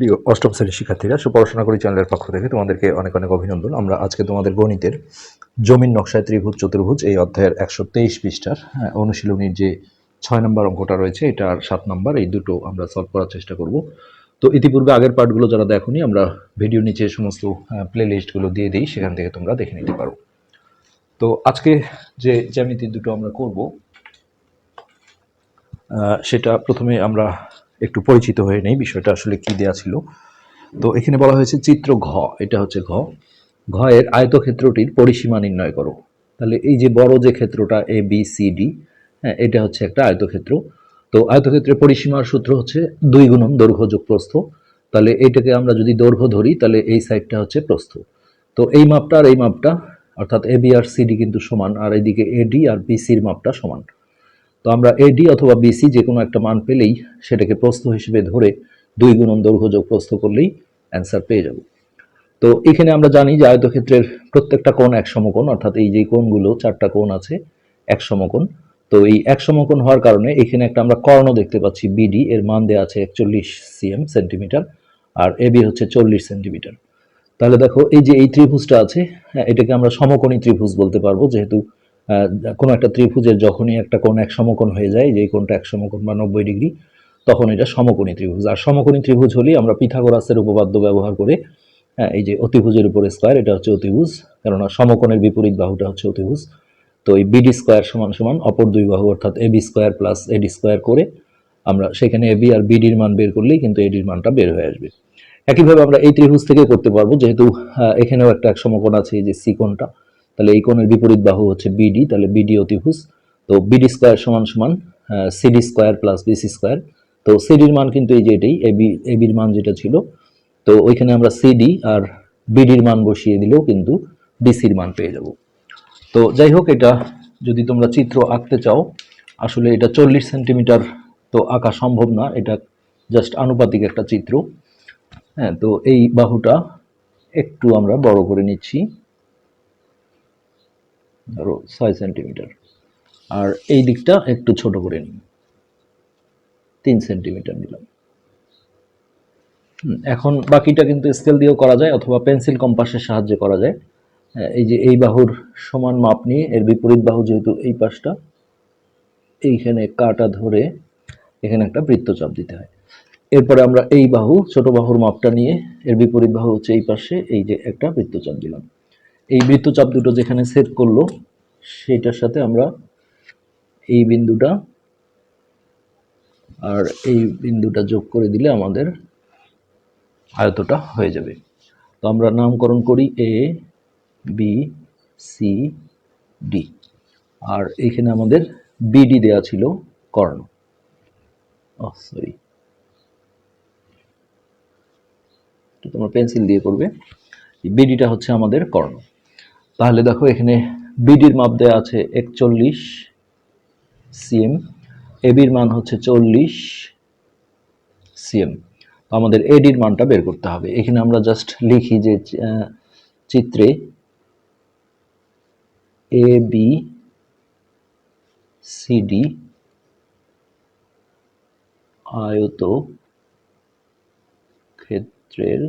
প্রিয় অষ্টম শ্রেণির শিক্ষার্থীরা সুপড়াশোনা করি চ্যানেলের পক্ষ থেকে তোমাদেরকে অনেক অনেক অভিনন্দন। আমরা আজকে তোমাদের গণিতের জমিন নকশায় ত্রিভুজ চতুর্ভুজ এই অধ্যায়ের একশো তেইশ পৃষ্ঠার হ্যাঁ, অনুশীলনীর যে ছয় নম্বর অঙ্কটা রয়েছে এটা আর সাত নম্বর এই দুটো আমরা সলভ করার চেষ্টা করব। তো ইতিপূর্বে আগের পার্টগুলো যারা দেখোনি আমরা ভিডিও নিচে সমস্ত প্লে লিস্টগুলো দিয়ে দিই সেখান থেকে তোমরা দেখে নিতে পারো। তো আজকে যে জ্যামিতি দুটো আমরা করব সেটা প্রথমে আমরা একটু পরিচিত হয়ে নেই, বিষয়টা আসলে কি দেয়া ছিল। তো এখানে বলা হয়েছে চিত্র ঘ, এটা হচ্ছে ঘ। ঘ এর আয়তক্ষেত্রটির পরিসীমা নির্ণয় করো। তাহলে এই যে বড় যে ক্ষেত্রটা এ বি সি ডি হ্যাঁ এটা হচ্ছে একটা আয়তক্ষেত্র। তো আয়তক্ষেত্রের পরিসীমার সূত্র হচ্ছে দুই গুণন দৈর্ঘ্য যোগ প্রস্থ। তাহলে এইটাকে আমরা যদি দৈর্ঘ্য ধরি, তাহলে এই সাইডটা হচ্ছে প্রস্থ। তো এই মাপটা আর এই মাপটা, অর্থাৎ এ বি আর সিডি কিন্তু সমান, আর এদিকে এডি আর বিসির মাপটা সমান। তো আমরা এডি অথবা বিসি যে কোনো একটা মান পেলেই সেটাকে প্রস্থ হিসেবে ধরে দুই গুণন দৈর্ঘ্য প্রস্থ করলেই অ্যান্সার পেয়ে যাব। তো এখানে আমরা জানি যে আয়তক্ষেত্রের প্রত্যেকটা কোণ এক সমকোণ অর্থাৎ এই যে কোণগুলো চারটা কোণ আছে এক সমকোণ। তো এই এক সমকোণ হওয়ার কারণে এখানে একটা আমরা কর্ণ দেখতে পাচ্ছি বিডি এর মান দেওয়া আছে একচল্লিশ সিএম সেন্টিমিটার আর এবি হচ্ছে চল্লিশ সেন্টিমিটার তাহলে দেখো এই যে এই ত্রিভুজটা আছে হ্যাঁ, এটাকে আমরা সমকোণী ত্রিভুজ বলতে পারব যেহেতু কোনো একটা ত্রিভুজের যখনই একটা কোণ এক সমকোণ হয়ে যায় যে কোণটা এক সমকোণ বা নব্বই ডিগ্রি, তখন এটা সমকোণী ত্রিভুজ। আর সমকোণী ত্রিভুজ হলেই আমরা পিথাগোরাসের উপপাদ্য ব্যবহার করে এই যে অতিভুজের উপরে স্কোয়ার এটা হচ্ছে অতিভুজ, কেননা সমকোণের বিপরীত বাহুটা হচ্ছে অতিভুজ। তো এই বিডি স্কোয়ার সমান সমান অপর দুই বাহু, অর্থাৎ A B square plus A D square করে আমরা সেখানে এবি আর বিডির মান বের করলেই কিন্তু এডির মানটা বের হয়ে আসবে। একইভাবে আমরা এই ত্রিভুজ থেকে করতে পারব, যেহেতু এখানেও একটা এক সমকোণ আছে, এই যে সি কোণটা। তাহলে এই কোণের বিপরীত বাহু হচ্ছে বিডি তাহলে বিডি অতিভুজ। তো বিডি স্কোয়ার সমান সমান C D square plus B C square তো সিডির মান কিন্তু এই যে এটাই এবি এবির মান যেটা ছিল। তো ওইখানে আমরা সিডি আর বিডির মান বসিয়ে দিলেও কিন্তু বিসির মান পেয়ে যাব। তো যাই হোক, এটা যদি তোমরা চিত্র আঁকতে চাও, আসলে এটা চল্লিশ সেন্টিমিটার তো আঁকা সম্ভব না, এটা জাস্ট আনুপাতিক একটা চিত্র। হ্যাঁ তো এই বাহুটা একটু আমরা বড় করে নিচ্ছি। ধরো ছয় সেন্টিমিটার আর এই দিকটা একটু ছোট করে নিই। তিন সেন্টিমিটার নিলাম। এখন বাকিটা কিন্তু স্কেল দিয়েও করা যায় অথবা পেন্সিল কম্পাসের সাহায্যে করা যায়। এই যে এই বাহুর সমান মাপ নিয়ে, এর বিপরীত বাহু যেহেতু এই পাশটা, এইখানে কাটা ধরে এখানে একটা বৃত্তচাপ দিতে হয়। এরপরে আমরা এই বাহু, ছোট বাহুর মাপটা নিয়ে, এর বিপরীত বাহু হচ্ছে এই পাশে, এই যে একটা বৃত্তচাপ দিলাম। এই বৃত্তচাপ দুটো যেখানে সেট করল সেটার সাথে আমরা এই বিন্দুটা আর এই বিন্দুটা যোগ করে দিলে আমাদের আয়তটা হয়ে যাবে। তো আমরা নামকরণ করি এ বি সি ডি আর এখানে আমাদের বিডি দেয়া ছিল কর্ণ। সরি তোমরা পেন্সিল দিয়ে করবে। বিডিটা হচ্ছে আমাদের কর্ণ। তাহলে দেখো এখানে বিডির মাপ দেওয়া আছে একচল্লিশ সিএম এবির মান হচ্ছে চল্লিশ সিএম আমাদের এডির মানটা বের করতে হবে। এখানে আমরা জাস্ট লিখি যে চিত্রে এ বি সিডি আয়ত ক্ষেত্রের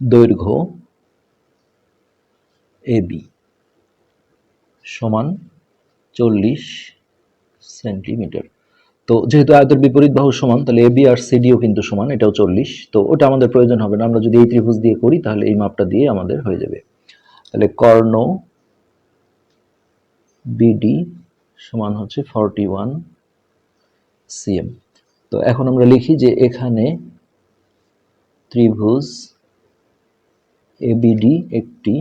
দৈর্ঘ্য এবি সমান চল্লিশ সেন্টিমিটার। তো যেহেতু আয়তের বিপরীত বাহু সমান, তাহলে এবি আর সিডিও কিন্তু সমান, এটাও চল্লিশ। তো ওটা আমাদের প্রয়োজন হবে না, আমরা যদি এই ত্রিভুজ দিয়ে করি, তাহলে এই মাপটা দিয়ে আমাদের হয়ে যাবে। তাহলে কর্ণ বিডি সমান হচ্ছে ফর্টি ওয়ান সিএম। তো এখন আমরা লিখি যে এখানে ত্রিভুজ এবিডি একটি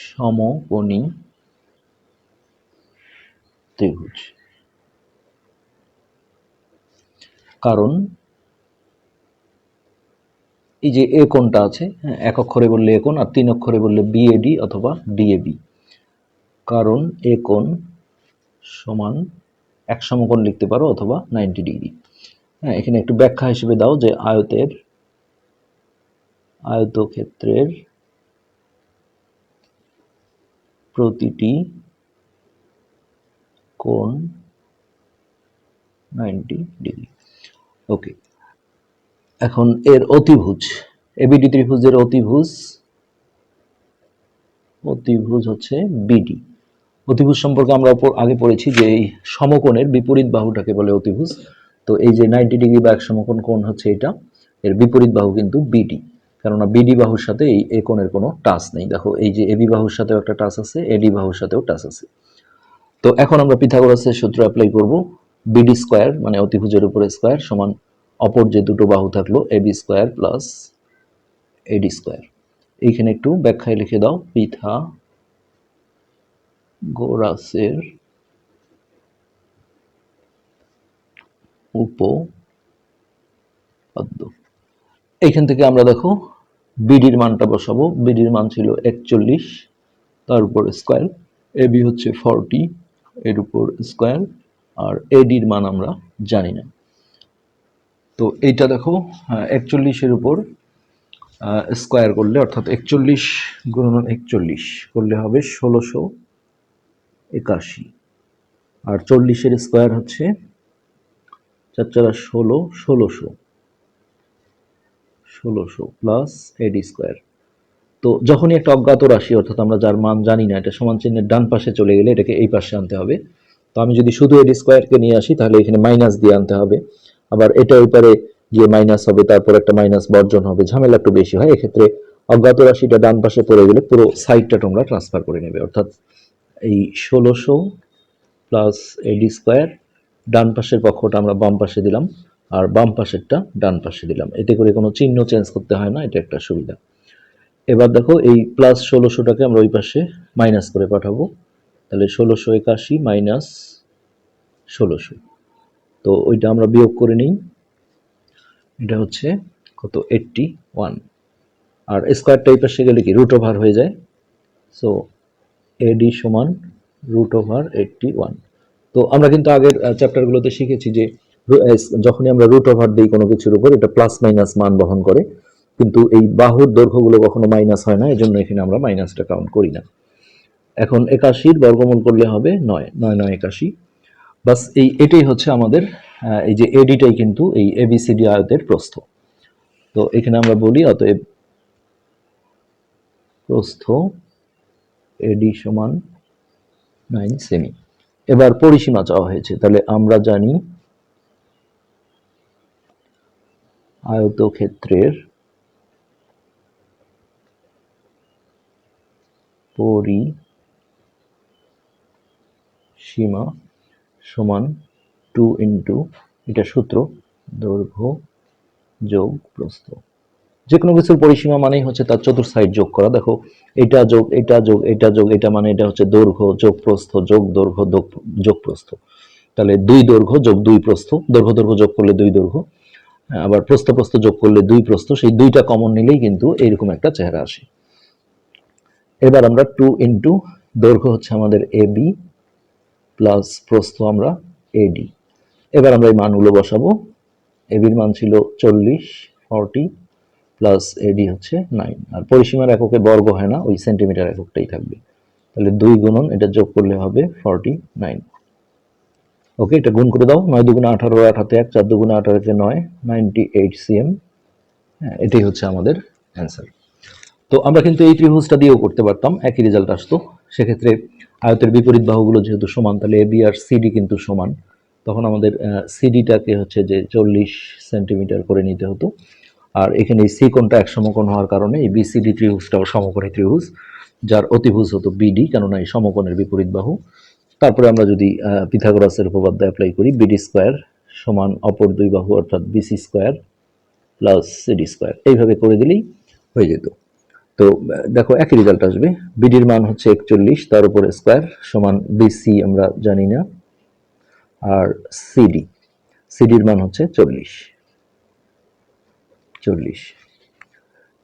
সমকোণী ত্রিভুজ। কারণ এই যে এ কোণটা আছে হ্যাঁ, এক অক্ষরে বললে এ কোণ আর তিন অক্ষরে বললে বিএডি অথবা ডিএবি কারণ এ কোণ সমান এক সমকোণ লিখতে পারো অথবা নাইনটি ডিগ্রি। হ্যাঁ এখানে একটু ব্যাখ্যা হিসেবে দাও যে আয়তের আয়তক্ষেত্রের প্রতিটি কোণ নাইনটি ডিগ্রি ওকে এখন এর অতিভুজ এবিডি ত্রিভুজের অতিভুজ অতিভুজ হচ্ছে বিডি অতিভুজ সম্পর্কে আমরা আগে পড়েছি যে এই সমকোণের বিপরীত বাহুটাকে বলে অতিভুজ। তো এই যে নাইনটি ডিগ্রি বা এক সমকোণ কোণ হচ্ছে এটা, এর বিপরীত বাহু কিন্তু বিডি কেননা বিডি বাহুর সাথে এই এ কোণের কোনো টাচ নেই। দেখো, এই যে এবি বাহুর সাথেও একটা টাচ আছে এডি বাহুর সাথেও টাচ আছে। তো এখন আমরা পিথাগোরাসের সূত্র অ্যাপ্লাই করব। বিডি স্কোয়ার মানে অতিভুজের উপরে স্কোয়ার সমান অপর যে দুটো বাহু থাকল A B square plus A D square এইখানে একটু ব্যাখ্যায় লিখে দাও। পিথা গোরাসের উপপাদ্য। এইখান থেকে আমরা দেখো বিডির মানটা বসাবো। বিডির মান ছিল একচল্লিশ তার উপর স্কোয়ার এবি হচ্ছে ফর্টি এর উপর স্কোয়ার আর এডির মান আমরা জানি না। তো এইটা দেখো একচল্লিশের উপর স্কোয়ার করলে, অর্থাৎ একচল্লিশ গুণন একচল্লিশ করলে হবে ষোলোশো একাশি। আর চল্লিশের স্কোয়ার হচ্ছে চার চারা ষোলো, ষোলোশো। ষোলোশো প্লাস এডি স্কোয়ার তো যখনই একটা অজ্ঞাত রাশি, অর্থাৎ আমরা যার মান জানি না, এটা সমান চিহ্নের ডান পাশে চলে গেলে এটাকে এই পাশে আনতে হবে। তো আমি যদি শুধু এডি স্কোয়ারকে নিয়ে আসি, তাহলে এখানে মাইনাস দিয়ে আনতে হবে। আবার এটা ওই পারে গিয়ে মাইনাস হবে, তারপর একটা মাইনাস বর্জন হবে, ঝামেলা একটু বেশি হয়। এক্ষেত্রে অজ্ঞাত রাশিটা ডান পাশে পড়ে গেলে পুরো সাইডটা তোমরা ট্রান্সফার করে নেবে। অর্থাৎ এই ষোলোশো প্লাস এডি স্কোয়ার ডান পাশের পক্ষটা আমরা বাম পাশে দিলাম। আর বাম পাশেরটা ডান পাশে দিলাম। এতে করে কোনো চিহ্ন চেঞ্জ করতে হয় না, এটা একটা সুবিধা। এবার দেখো এই প্লাস ষোলোশোটাকে আমরা ওই পাশে মাইনাস করে পাঠাবো। তাহলে ষোলোশো একাশি মাইনাস ষোলোশো। তো ওইটা আমরা বিয়োগ করে নিই। এটা হচ্ছে কত? এইটটি ওয়ান আর স্কোয়ারটা এই পাশে গেলে কি? রুট ওভার হয়ে যায়। সো এডি সমান রুট ওভার এইটটি ওয়ান তো আমরা কিন্তু আগের চ্যাপ্টারগুলোতে শিখেছি যে যখনই আমরা রুট ওভার দিই কোনো কিছুর উপর, এটা প্লাস মাইনাস মান বহন করে। কিন্তু এই বাহুর দৈর্ঘ্যগুলো কখনো মাইনাস হয় না, এজন্য এখানে আমরা মাইনাসটা কাউন্ট করি না। এখন একাশির বর্গমূল করলে হবে নয় নয় নয়, একাশি। বাস এই, এটাই হচ্ছে আমাদের এই যে এডিটাই কিন্তু এই এবিসিডি আয়তের প্রস্থ। তো এখানে আমরা বলি, অতএব প্রস্থ এডি সমান নাইন সেমি এবার পরিসীমা চাওয়া হয়েছে। তাহলে আমরা জানি আয়তক্ষেত্রের পরিসীমা সমান টু ইন্টু এটা সূত্র, দৈর্ঘ্য যোগ প্রস্থ। যে কোনো কিছুর পরিসীমা মানেই হচ্ছে তার চতুর সাইড যোগ করা। দেখো, এটা যোগ এটা যোগ এটা যোগ, এটা মানে এটা হচ্ছে দৈর্ঘ্য, যোগ প্রস্থ, যোগ দৈর্ঘ্য যোগ- প্রস্থ। তাহলে দুই দৈর্ঘ্য যোগ দুই প্রস্থ। দৈর্ঘ্য দৈর্ঘ্য যোগ করলে দুই দৈর্ঘ্য। আবার প্রস্থ প্রস্থ যোগ করলে দুই প্রস্থ, সেই দুইটা কমন নিলেই কিন্তু এইরকম একটা চেহারা আসে। এবার আমরা টু ইন্টু দৈর্ঘ্য হচ্ছে আমাদের এ বি প্লাস প্রস্থ আমরা এডি এবার আমরা এই মানগুলো বসাবো। এবির মান ছিল চল্লিশ ফর্টি প্লাস এডি হচ্ছে নাইন আর পরিসীমার এককে বর্গ হয় না, ওই সেন্টিমিটার এককটাই থাকবে। তাহলে দুই গুণন, এটা যোগ করলে হবে ফর্টি নাইন ওকে এটা গুণ করে দাও, নয় দুগুণে আঠারো, আট হাতে এক, চার দুগুণে আঠারোতে নয় নাইনটি এইট সিএম হ্যাঁ এটাই হচ্ছে আমাদের অ্যান্সার তো আমরা কিন্তু এই ত্রিভুজটা দিয়েও করতে পারতাম, একই রেজাল্ট আসতো। সেক্ষেত্রে আয়তের বিপরীত বাহুগুলো যেহেতু সমান, তাহলে এবি আর সিডি কিন্তু সমান। তখন আমাদের সিডিটাকে হচ্ছে যে চল্লিশ সেন্টিমিটার করে নিতে হতো। আর এখানে এই সি কোণটা এক সমকোণ হওয়ার কারণে এই বিসিডি ত্রিভুজটাও সমকোণী ত্রিভুজ, যার অতিভুজ হতো বিডি কেননা এই সমকোণের বিপরীত বাহু। তারপরে আমরা যদি পিথাগোরাসের উপপাদ্য অ্যাপ্লাই করি বিডি স্কোয়ার সমান অপর দুই বাহু অর্থাৎ B C square plus C D square এইভাবে করে দিলেই হয়ে যেত। তো, দেখো, একই রেজাল্ট আসবে। বিডির মান হচ্ছে একচল্লিশ, তার উপরে স্কোয়ার সমান বিসি আমরা জানি না, আর সিডি সিডির মান হচ্ছে চল্লিশ। চল্লিশ।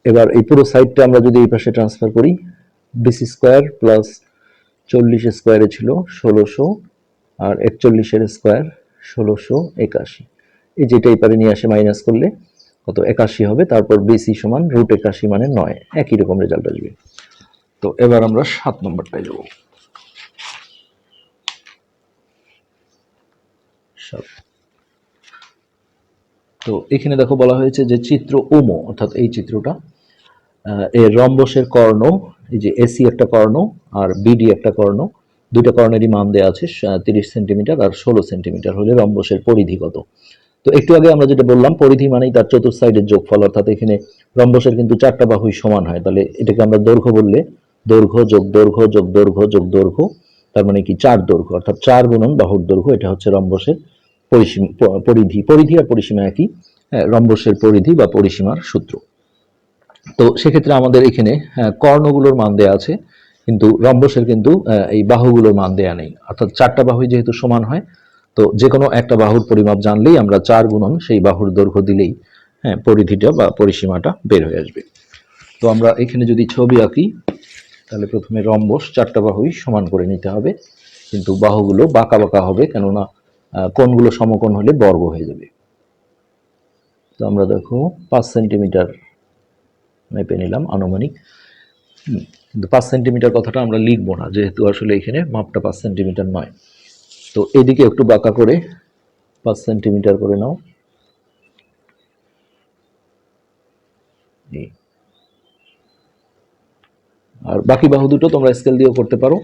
এবার এই পুরো সাইডটা আমরা যদি এই পাশে ট্রান্সফার করি বিসি স্কোয়ার প্লাস চল্লিশ স্কোয়ারে ছিল ষোলোশো আর একচল্লিশের স্কোয়ার ষোলোশো একাশি। এই যেটা এই পারে নিয়ে আসে মাইনাস করলে কত একাশি হবে, তারপর বিসি সমান রুট একাশি মানে নয়। একই রকম রেজাল্ট আসবে। তো এবার আমরা সাত নম্বরটায় যাব সাত। তো এখানে দেখো বলা হয়েছে যে চিত্র ওমো অর্থাৎ এই চিত্রটা এর রম্বসের কর্ণ এই যে এসি একটা কর্ণ আর বিডি একটা কর্ণ দুইটা কর্ণেরই মান দেওয়া আছে তিরিশ সেন্টিমিটার আর ষোলো সেন্টিমিটার হলে রম্বসের পরিধি কত তো একটু আগে আমরা যেটা বললাম পরিধি মানেই তার চতুর্থ সাইডের যোগফল অর্থাৎ এখানে রম্বসের কিন্তু চারটা বাহুই সমান হয়। তাহলে এটাকে আমরা দৈর্ঘ্য বললে দৈর্ঘ্য যোগ দৈর্ঘ্য যোগ দৈর্ঘ্য যোগ দৈর্ঘ্য তার মানে কি চার দৈর্ঘ্য অর্থাৎ চার গুণন বাহুর দৈর্ঘ্য এটা হচ্ছে রম্বসের পরিসীম- পরিধি পরিধি আর পরিসীমা একই হ্যাঁ, রম্বসের পরিধি বা পরিসীমার সূত্র। তো সেক্ষেত্রে আমাদের এখানে হ্যাঁ, কর্ণগুলোর মান দেয়া আছে কিন্তু রম্বসের কিন্তু এই বাহুগুলোর মান দেয়া নেই। অর্থাৎ চারটা বাহুই যেহেতু সমান হয় তো যে কোনো একটা বাহুর পরিমাপ জানলেই আমরা চার গুণন সেই বাহুর দৈর্ঘ্য দিলেই হ্যাঁ পরিধিটা বা পরিসীমাটা বের হয়ে আসবে। তো আমরা এখানে যদি ছবি আঁকি তাহলে প্রথমে রম্বস চারটা বাহুই সমান করে নিতে হবে কিন্তু বাহুগুলো বাঁকা বাঁকা হবে কেননা কোণগুলো সমকোণ হলে বর্গ হয়ে যাবে। তো আমরা দেখো পাঁচ সেন্টিমিটার মেপে নিলাম আনুমানিক কিন্তু পাঁচ সেন্টিমিটার কথাটা আমরা লিখব না, যেহেতু আসলে এখানে মাপটা পাঁচ সেন্টিমিটার নয়। তো এদিকে একটু বাঁকা করে পাঁচ সেন্টিমিটার করে নাও। আর বাকি বাহু দুটো তোমরা স্কেল দিয়েও করতে পারো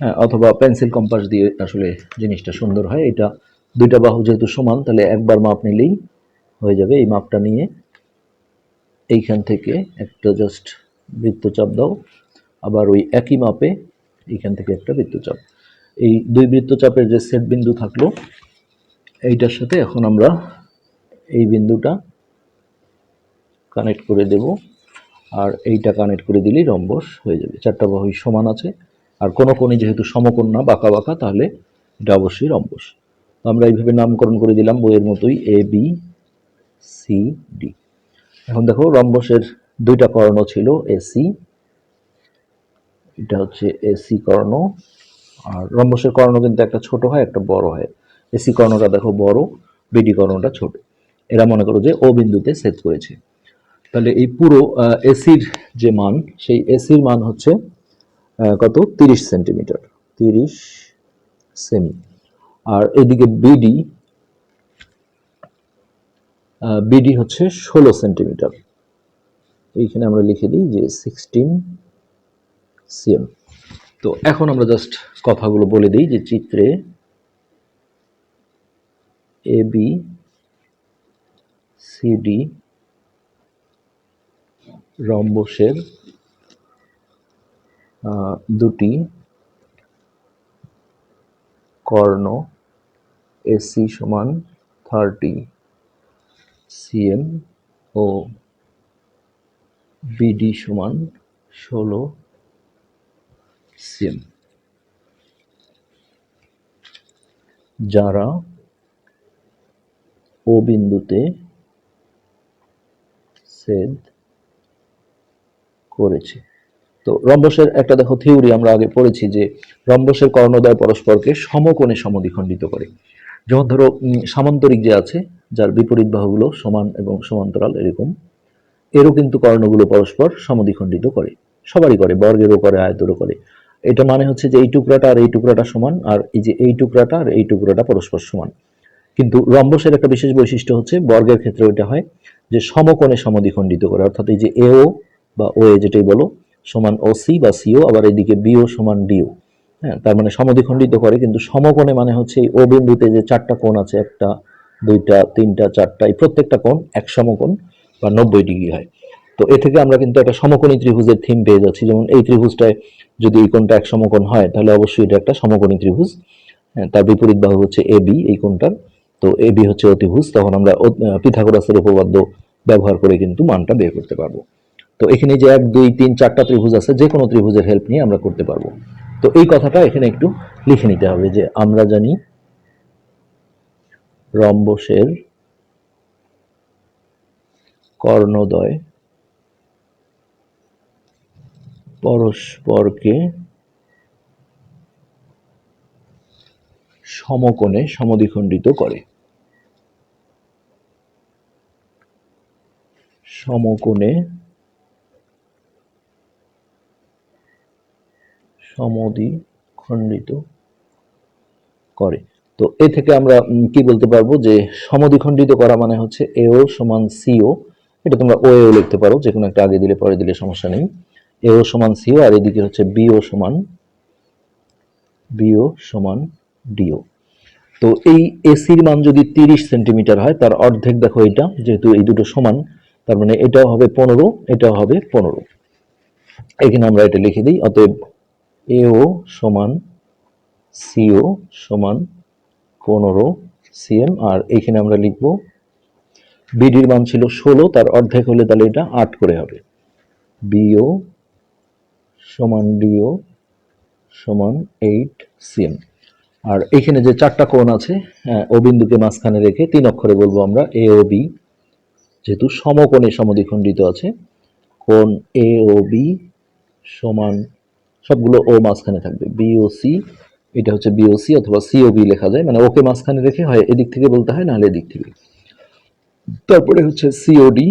হ্যাঁ অথবা পেন্সিল কম্পাস দিয়ে আসলে জিনিসটা সুন্দর হয়। এটা দুইটা বাহু যেহেতু সমান, তাহলে একবার মাপ নিলেই হয়ে যাবে এই মাপটা নিয়ে। এইখান থেকে একটা জাস্ট বৃত্তচাপ দাও। আবার ওই একই মাপে এইখান থেকে একটা বৃত্তচাপ। এই দুই বৃত্তচাপের যে সেট বিন্দু থাকল, এইটার সাথে এখন আমরা এই বিন্দুটা কানেক্ট করে দেব। আর এইটা কানেক্ট করে দিলেই রম্বস হয়ে যাবে। চারটা বাহুই সমান আছে। আর কোনো কোণে যেহেতু সমকোণ না, বাঁকা বাঁকা, তাহলে এটা অবশ্যই রম্বস। আমরা এইভাবে নামকরণ করে দিলাম বইয়ের মতোই এ বি সি ডি এখন দেখো রম্বসের দুইটা কর্ণ ছিল এসি এটা হচ্ছে এসি কর্ণ, আর রম্বসের কর্ণ কিন্তু একটা ছোট হয়, একটা বড় হয়। এসি কর্ণটা দেখো বড় বিডি কর্ণটা ছোট। এরা মনে করো যে ও বিন্দুতে সেট করেছে। তাহলে এই পুরো এসির যে মান, সেই এসির মান হচ্ছে কত? তিরিশ সেন্টিমিটার। তিরিশ সেমি। আর এদিকে বিডি বিডি হচ্ছে ষোলো সেন্টিমিটার। এইখানে আমরা লিখে দিই যে সিক্সটিন সিএম তো এখন আমরা জাস্ট কথাগুলো বলে দিই যে চিত্রে এ বি সিডি রম্বসের দুটি কর্ণ এসি সমান থার্টি সিএম ও বিডি সমান ষোলো সিএম। যারা ও বিন্দুতে সেদ করেছে। তো রম্বসের একটা দেখো থিওরি আমরা আগে পড়েছি যে রম্বসের কর্ণদ্বয় পরস্পরকে সমকোণে সমদ্বিখণ্ডিত করে। যেমন ধরো সামান্তরিক যে আছে, যার বিপরীত বাহুগুলো সমান এবং সমান্তরাল এরকম, এরও কিন্তু কর্ণগুলো পরস্পর সমদ্বিখণ্ডিত করে। সবারই করে, বর্গেরও করে, আয়তেরও করে। এটা মানে হচ্ছে যে এই টুকরাটা আর এই টুকরাটা সমান, আর এই যে এই টুকরাটা আর এই টুকরাটা পরস্পর সমান। কিন্তু রম্বসের একটা বিশেষ বৈশিষ্ট্য হচ্ছে, বর্গের ক্ষেত্রে ওইটা হয়, যে সমকোণে সমদ্বিখণ্ডিত করে। অর্থাৎ এই যে এও বা ও এ যেটাই বলো, সমান ও সি বা সিও, আবার এদিকে বিও সমান ডিও। হ্যাঁ তার মানে সমদ্বিখণ্ডিত করে কিন্তু সমকোণে মানে হচ্ছে এই ও বিন্দুতে যে চারটা কোণ আছে একটা দুইটা তিনটা চারটা এই প্রত্যেকটা কোণ এক সমকোণ বা নব্বই ডিগ্রি হয়। তো এ থেকে আমরা কিন্তু একটা সমকোণী ত্রিভুজের থিম পেয়ে যাচ্ছি। যেমন এই ত্রিভুজটায় যদি এই কোণটা এক সমকোণ হয় তাহলে অবশ্যই এটা একটা সমকোণী ত্রিভুজ। হ্যাঁ, তার বিপরীত বাহু হচ্ছে এ বি এই কোণটার। তো এ বি হচ্ছে অতিভুজ তখন আমরা পিথাগোরাসের উপপাদ্য ব্যবহার করে কিন্তু মানটা বের করতে পারব। তো এখানে যে এক দুই তিন চারটা ত্রিভুজ আছে যে কোনো ত্রিভুজের হেল্প নিয়ে আমরা করতে পারব। তো এই কথাটা এখানে একটু লিখে নিতে হবে যে আমরা জানি রম্বসের কর্ণদ্বয় পরস্পরকে সমকোণে সমদ্বিখণ্ডিত করে। সমকোণে সমদ্বিখণ্ডিত করে। তো এ থেকে আমরা কি বলতে পারব যে সমদ্বিখণ্ডিত করা মানে হচ্ছে এও সমান সিও এটা তোমরা ও এও লিখতে পারো যে কোনো একটা আগে দিলে পরে দিলে সমস্যা নেই। এও সমান সিও আর এদিকে হচ্ছে বিও সমান বিও সমান ডিও তো এই এসির মান যদি তিরিশ সেন্টিমিটার হয়, তার অর্ধেক দেখো এটা যেহেতু এই দুটো সমান, তার মানে এটাও হবে পনেরো, এটাও হবে পনেরো। এখানে আমরা এটা লিখে দিই, অতএব এও সমান সিও সমান পনেরো সিএম আর এখানে আমরা লিখব বিডির মান ছিল ষোলো তার অর্ধেক হলে তাহলে এটা আট করে হবে। বিও সমান ডিও সমান এইট সিএম আর এখানে যে চারটা কোণ আছে হ্যাঁ, ও বিন্দুকে মাঝখানে রেখে তিন অক্ষরে বলব আমরা এ ও বি যেহেতু সমকোণে সমদ্বিখণ্ডিত আছে কোণ এ ও বি সমান সবগুলো ও মাঝখানে থাকবে। বিওসি এটা হচ্ছে বিওসি অথবা সিওবি লেখা যায়। মানে ওকে মাঝখানে রেখে হয়, এদিক থেকে বলতে হয়, নাহলে এদিক থেকে। তারপরে হচ্ছে সিওডি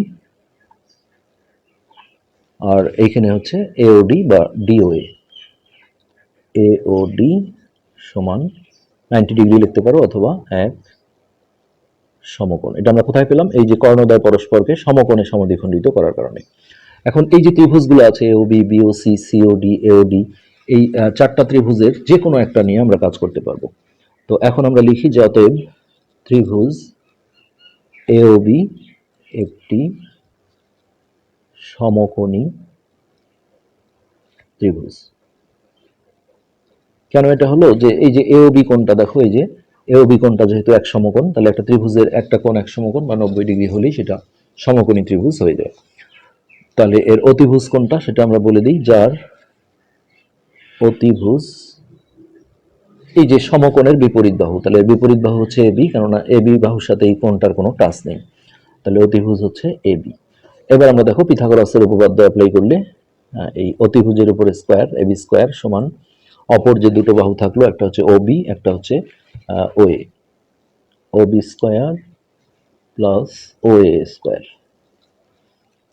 আর এইখানে হচ্ছে এওডি বা D O A A O D সমান নাইনটি ডিগ্রি লিখতে পারো অথবা এক সমকোণ। এটা আমরা কোথায় পেলাম? এই যে কর্ণদ্বয় পরস্পরকে সমকোণে সমদ্বিখণ্ডিত করার কারণে। এখন এই যে ত্রিভুজগুলো আছে এওবি বিওসি সিওডি এওডি এই চারটা ত্রিভুজের যে কোনো একটা নিয়ে আমরা কাজ করতে পারব। তো এখন আমরা লিখি যে অতএব ত্রিভুজ এওবি একটি সমকোণী ত্রিভুজ। কেন এটা হলো? যে এই যে এওবি কোণটা দেখো, এই যে এওবি কোণটা যেহেতু এক সমকোণ, তাহলে একটা ত্রিভুজের একটা কোণ এক সমকোণ বা নব্বই ডিগ্রি হলেই সেটা সমকোণী ত্রিভুজ হয়ে যায়। তাহলে এর অতিভুজ কোনটা? সেটা আমরা বলে দিই, যার অতিভুজ এই যে সমকোণের বিপরীত বাহু। তাহলে বিপরীত বাহু হচ্ছে এবি কেননা এবি বাহুর সাথে এই কোণটার কোনো টাচ নেই। তাহলে অতিভুজ হচ্ছে এবি এবার আমরা দেখো পিথাগোরাসের উপপাদ্য অ্যাপ্লাই করলে এই অতিভুজের উপরে স্কোয়ার এবি স্কোয়ার সমান অপর যে দুটো বাহু থাকল, একটা হচ্ছে ওবি একটা হচ্ছে O A O B square plus O A square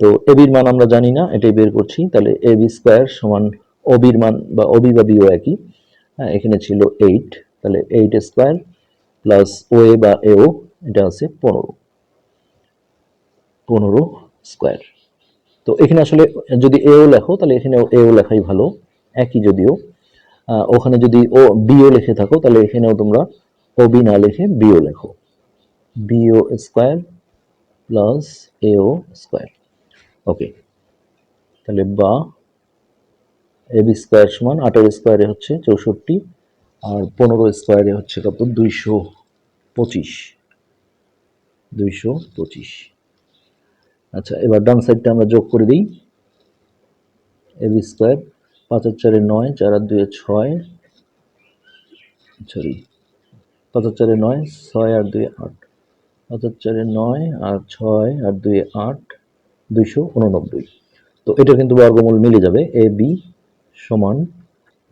তো এবির মান আমরা জানি না, এটাই বের করছি। তাহলে এবি স্কোয়ার সমান ওবির মান বা ওবি বা বিও একই। হ্যাঁ এখানে ছিল এইট তাহলে এইট স্কোয়ার প্লাস ওএ বা এও এটা আছে পনেরো। পনেরো স্কোয়ার তো এখানে আসলে যদি এও লেখো, তাহলে এখানে এও লেখাই ভালো, একই যদিও। ওখানে যদি ও বিও লিখে থাকো, তাহলে এখানেও তোমরা ওবি না লিখে বিও লেখো। B O square plus A O square okay. তাহলে বা এবি স্কোয়ার সমান আঠারো স্কোয়ারে হচ্ছে চৌষট্টি আর পনেরো স্কোয়ারে হচ্ছে কত? দুইশো পঁচিশ। দুইশো পঁচিশ। আচ্ছা এবার ডান সাইডটা আমরা যোগ করে দিই। এবি স্কোয়ার পাঁচ আর চারে নয়, চার আর দুয়ে ছয়, সরি, পাঁচ আর চারে নয়, ছয় আর দুয়ে আট, পাঁচ আর চারে নয় আর ছয় আর দুয়ে আট দুইশো উননব্বই। তো এটা কিন্তু বর্গমূল মিলে যাবে এ বি সমান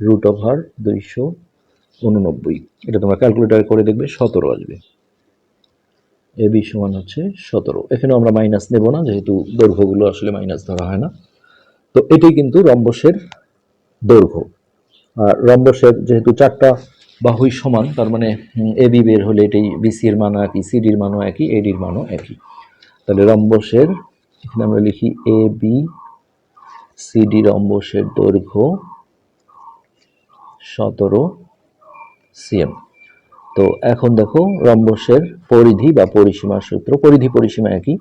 রুট ওভার দুইশো উননব্বই। এটা তোমরা ক্যালকুলেটার করে দেখবে সতেরো আসবে। এ বি সমান হচ্ছে সতেরো। এখানে আমরা মাইনাস নেব না, যেহেতু দৈর্ঘ্যগুলো আসলে মাইনাস ধরা হয় না। তো এটাই কিন্তু রম্বসের দৈর্ঘ্য। আর রম্বসের যেহেতু চারটা বাহুই সমান, তার মানে এ বি বের হলে এটাই বিসি এর মানও একই সিডির মানও একই এডির মানও একই। তাহলে রম্বসের এখানে আমরা লিখি এ বি সিডি রম্বসের দৈর্ঘ্য সতেরো সিএম তো এখন দেখো রম্বসের পরিধি বা পরিসীমার সূত্র। পরিধি, পরিসীমা একই।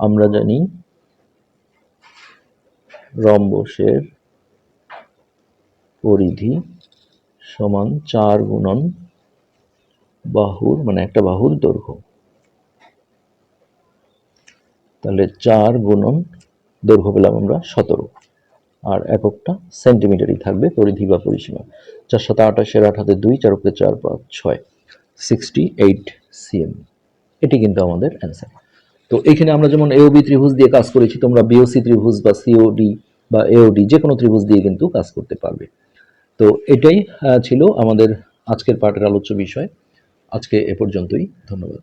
আমরা জানি রম্বসের পরিধি সমান চার গুণন বাহুর মানে একটা বাহুর দৈর্ঘ্য। তাহলে চার গুণন দৈর্ঘ্য পেলাম আমরা সতেরো। আর এককটা সেন্টিমিটারই থাকবে পরিধি বা পরিসীমা। চার সাথে আঠাশের আট হাতে দুই, চার উপরে চার পাঁচ ছয়। সিক্সটি এইট সিএম এটি কিন্তু আমাদের অ্যান্সার তো এখানে আমরা যেমন এওবি ত্রিভুজ দিয়ে কাজ করেছি, তোমরা বিওসি ত্রিভুজ বা সিওডি বা এওডি যে কোনো ত্রিভুজ দিয়ে কিন্তু কাজ করতে পারবে। তো এটাই ছিল আমাদের আজকের পাঠের আলোচ্য বিষয়। আজকে এ পর্যন্তই। ধন্যবাদ।